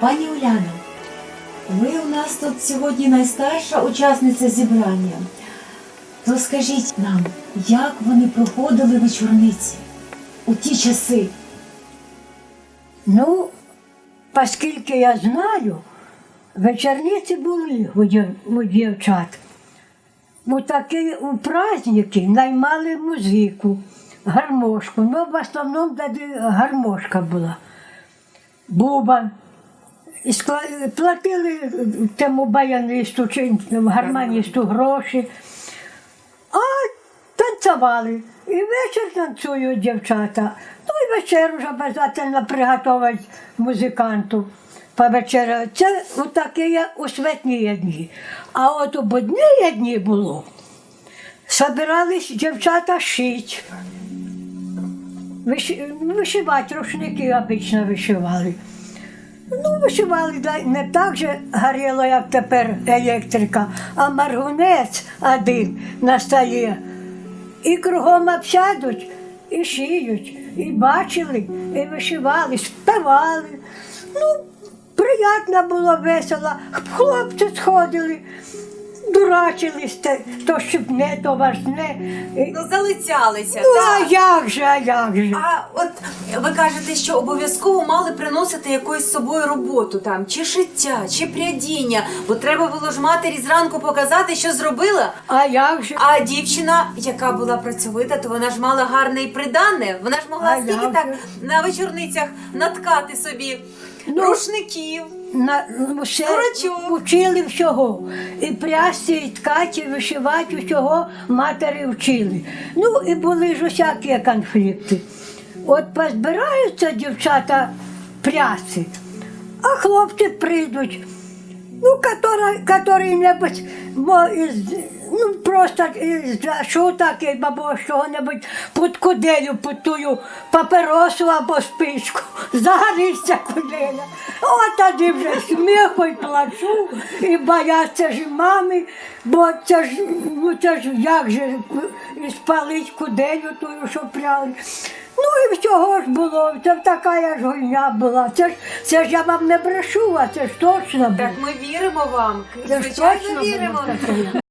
Пані Уляно, ви у нас тут сьогодні найстарша учасниця зібрання. То скажіть нам, як вони проходили вечорниці у ті часи? Ну, оскільки я знаю, вечорниці були у дівчат. У такі у праздники наймали музику, гармошку. Ну, в основному гармошка була. Бубан. І платили тому баянисту чи гармоністу гроші. А танцювали. І вечір танцюють дівчата. Ну і вечерю вже обов'язково приготувати музиканту. Повечеряти. Це отакі у святні дні. А от у будні дні було. Собирались дівчата шить. Виш... Вишивати рушники обично вишивали. Ну, вишивали не так же горіло, як тепер електрика, а маргунець один на столі. І кругом обсядуть, і шиють, і бачили, і вишивали, співали. Ну, приємно було весело. Хлопці сходили, дурачились, те, то щепне, то важне. І- Ну, залицялися. Ну, а так. як же, а як же? А от ви кажете, що обов'язково мали приносити якусь з собою роботу там, чи шиття, чи прядіння, бо треба було ж матері зранку показати, що зробила. А як же? А дівчина, яка була працьовита, то вона ж мала гарне і придане. Вона ж могла А скільки як так же? на вечорницях наткати собі Ну, рушників. На, ну, все Дурачок. вчили всього. І прясти, і ткати, і вишивати, усього матері вчили. Ну і були ж усякі конфлікти. От позбираються дівчата пряси, а хлопці прийдуть. Ну, который, который-небудь із, ну, просто із шуток або чого-небудь під куделю, під тую паперосу або спичку, загориться куделя. От тоді вже сміху і плачу, і бояться ж мами, бо це ж, ну це ж як же спалить куделю тую, що пряли. Ну і всього ж було, це така ж гульня була. Це ж, це ж я вам не брешу, а це ж точно було. Так ми віримо вам. Це ж Звичайно, точно віримо. було.